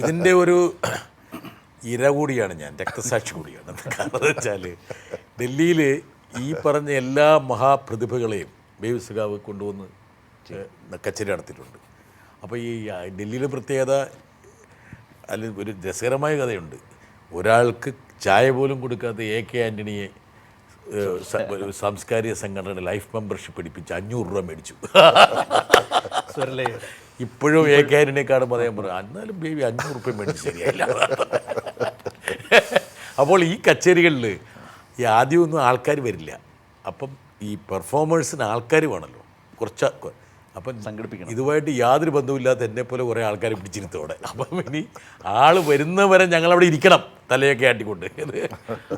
ഇതിന്റെ ഒരു ഇര കൂടിയാണ് ഞാൻ രക്തസാക്ഷി കൂടിയാണ്. കാരണം വെച്ചാൽ ഡൽഹിയിൽ ഈ പറഞ്ഞ എല്ലാ മഹാപ്രതിഭകളെയും ബേബി സഖാവ് കൊണ്ടുവന്ന് കച്ചേരി നടത്തിയിട്ടുണ്ട്. അപ്പോൾ ഈ ഡൽഹിയിലെ പ്രത്യേകത അല്ല ഒരു രസകരമായ കഥയുണ്ട്. ഒരാൾക്ക് ചായ പോലും കൊടുക്കാത്ത എ കെ ആന്റണിയെ സാംസ്കാരിക സംഘടന ലൈഫ് മെമ്പർഷിപ്പ് എടുപ്പിച്ച് അഞ്ഞൂറ് രൂപ മേടിച്ചു. ഇപ്പോഴും എ കെ ആന്റണിയെ കാണുമ്പോൾ അദ്ദേഹം പറയും എന്നാലും ബേബി അഞ്ഞൂറ് റുപ്യ മേടിച്ച് ശരിയായില്ല. അപ്പോൾ ഈ കച്ചേരികളിൽ ഈ ആദ്യമൊന്നും ആൾക്കാർ വരില്ല. അപ്പം ഈ പെർഫോമേഴ്സിന് ആൾക്കാർ വേണമല്ലോ. കുറച്ച് അപ്പം സംഘടിപ്പിക്കണം. ഇതുമായിട്ട് യാതൊരു ബന്ധവുമില്ലാത്ത എന്നെ പോലെ കുറേ ആൾക്കാർ പിടിച്ചിരുത്തോടെ അപ്പം ഇനി ആൾ വരുന്നവരെ ഞങ്ങളവിടെ ഇരിക്കണം തലയൊക്കെ ആട്ടിക്കൊണ്ട്.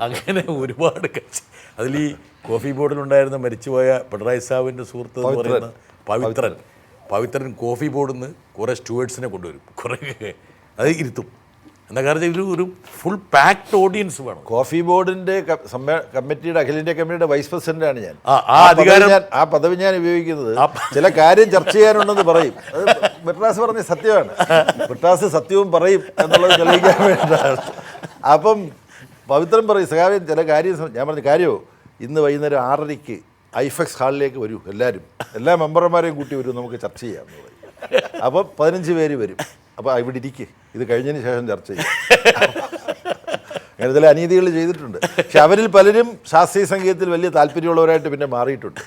അങ്ങനെ ഒരുപാട് കച്ചി അതിൽ ഈ കോഫി ബോർഡിലുണ്ടായിരുന്ന മരിച്ചുപോയ പിണറായി സാവിന്റെ സുഹൃത്ത് എന്ന് പറയുന്ന പവിത്രൻ. പവിത്രൻ കോഫി ബോർഡിൽ നിന്ന് കുറേ സ്റ്റുവേർട്സിനെ കൊണ്ടുവരും. കുറേ അത് ഇരുത്തും. എന്താ കാരണം ഇതിൽ ഒരു ഫുൾ പാക്ഡ് ഓഡിയൻസ് വേണം. കോഫി ബോർഡിന്റെ കമ്മിറ്റിയുടെ അഖിലേന്ത്യാ കമ്മിറ്റിയുടെ വൈസ് പ്രസിഡന്റാണ് ഞാൻ. ആ, ആ പദവി അധികാരം- ഞാൻ- ആ പദവി ഞാൻ ഉപയോഗിക്കുന്നത് ചില കാര്യം ചർച്ച ചെയ്യാനുണ്ടെന്ന് പറയും. ബ്രിട്ടാസ് പറഞ്ഞ സത്യമാണ്. ബ്രിട്ടാസ് സത്യവും പറയും എന്നുള്ളത് തെളിയിക്കാൻ വേണ്ടിയിട്ടാണ്. അപ്പം പവിത്രൻ പറയും സഹായം ചില കാര്യം ഞാൻ പറഞ്ഞ കാര്യമോ ഇന്ന് വൈകുന്നേരം ആറരയ്ക്ക് ഐഫെക്സ് ഹാളിലേക്ക് വരൂ എല്ലാവരും എല്ലാ മെമ്പർമാരെയും കൂട്ടി വരൂ നമുക്ക് ചർച്ച ചെയ്യാം അപ്പോൾ പതിനഞ്ച് പേര് വരും. അപ്പോൾ ഇവിടെ ഇരിക്ക്. ഇത് കഴിഞ്ഞതിന് ശേഷം ചർച്ച ചെയ്യും. അങ്ങനെ ചില അനീതികൾ ചെയ്തിട്ടുണ്ട്. പക്ഷെ അവരിൽ പലരും ശാസ്ത്രീയ സംഗീതത്തിൽ വലിയ താല്പര്യമുള്ളവരായിട്ട് പിന്നെ മാറിയിട്ടുണ്ട്.